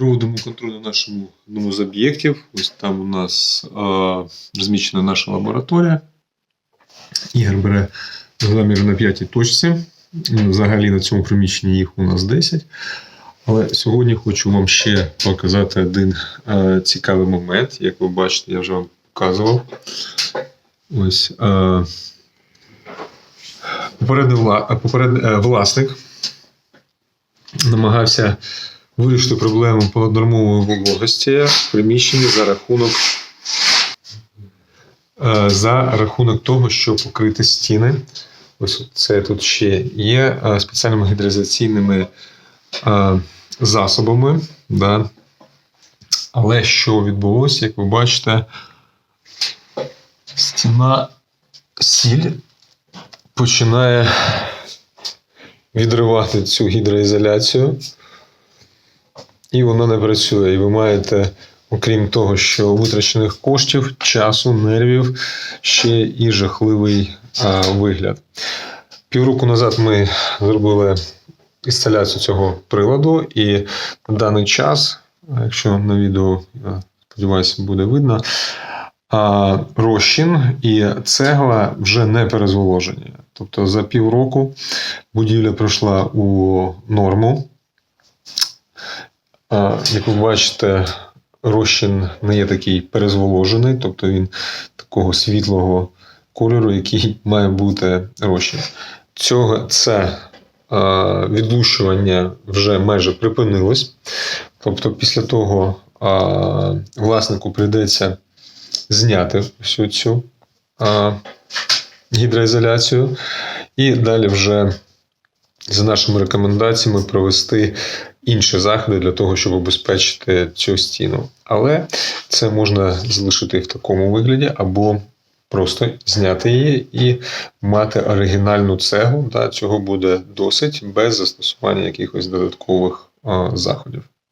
Проводимо контроль на нашому одному з об'єктів. Ось там у нас а, розміщена наша лабораторія. Ігор бере замір на п'ятій точці. Взагалі на цьому приміщенні їх у нас 10. Але сьогодні хочу вам ще показати один е, цікавий момент. Як ви бачите, я вже вам показував. Ось е, вла- попередній, е, власник намагався вирішити проблему понаднормової вологості в приміщенні за рахунок, е, за рахунок того, що покрити стіни. Ось це тут ще є е, спеціальними гідроізоляційними е, засобами. Да. Але що відбулося, як ви бачите, стіна сіль починає відривати цю гідроізоляцію, і вона не працює. І ви маєте, окрім того, що витрачених коштів, часу, нервів, ще і жахливий а, вигляд. Півроку назад ми зробили інсталяцію цього приладу, і на даний час, якщо на відео, сподіваюся, буде видно, а, розчин і цегла вже не перезволожені. Тобто за півроку будівля пройшла у норму. Як ви бачите, розчин не є такий перезволожений, тобто він такого світлого кольору, який має бути розчин. Цього це відлущування вже майже припинилось. Тобто, після того власнику прийдеться зняти всю цю гідроізоляцію, і далі вже за нашими рекомендаціями провести інші заходи для того, щоб обезпечити цю стіну. Але це можна залишити в такому вигляді, або просто зняти її і мати оригінальну цеглу. Да, цього буде досить без застосування якихось додаткових заходів.